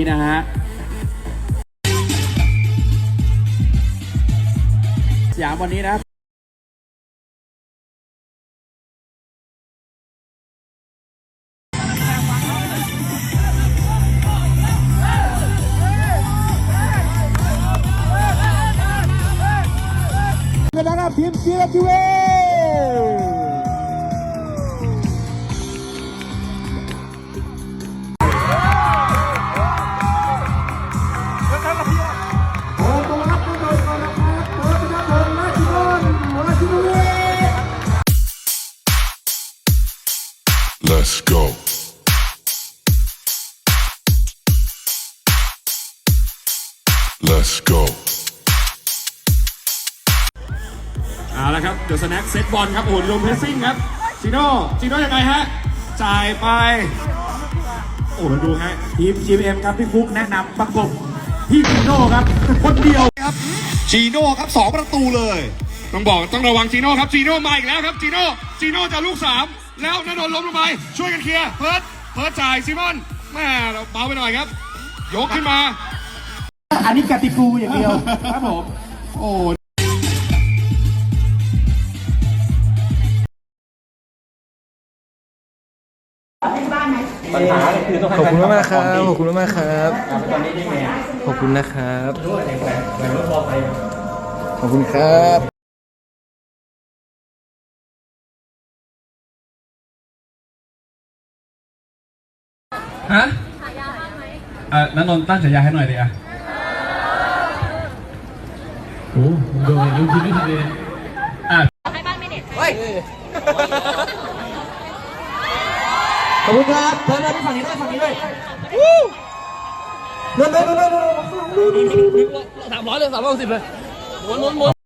นี้นะฮะสยามวันนี้นะกันนะครับทีมซีรัทีเว Let's go. Let's go. เอาละครับเดอะสแน็คเซตบอลครับโอ้โหลงเพรสซิ่งครับจีโน่จีโน่ยังไงฮะ จ่ายไป โอ้โหดูฮะทีม GM ครับพี่ฟุกแนะนำประกบพี่จิโน่ครับ คนเดียวครับจีโน่ครับสองประตูเลย ต้องบอกต้องระวังจีโน่ครับจีโน่มาอีกแล้วครับจีโน่จีโน่จะลูกสาม แล้วนนนท์ล้มลงไป ช่วยกันเคลียร์เพิร์ดเพิร์ดจ่ายซิมอนแม่เราเบาไปหน่อยครับ ยกขึ้นมา อันนี้กติกูอย่างเดียวครับผมโอ้ขอบคุณมากๆครับ ขอบคุณมากๆครับ ขอบคุณนะครับ ขอบคุณครับ ฮะอะนันนนท์ตั้งฉายาให้หน่อยดิอะโอ้โดนยุ่งคิดไม่ทันเลยอะขอบคุณครับเดินไปฝั่งนี้ด้วยฝั่งนี้ด้วยเดินเดินเดินเดินสามร้อยเลยสามร้อยสิบเลยหมุนหมุนหมุน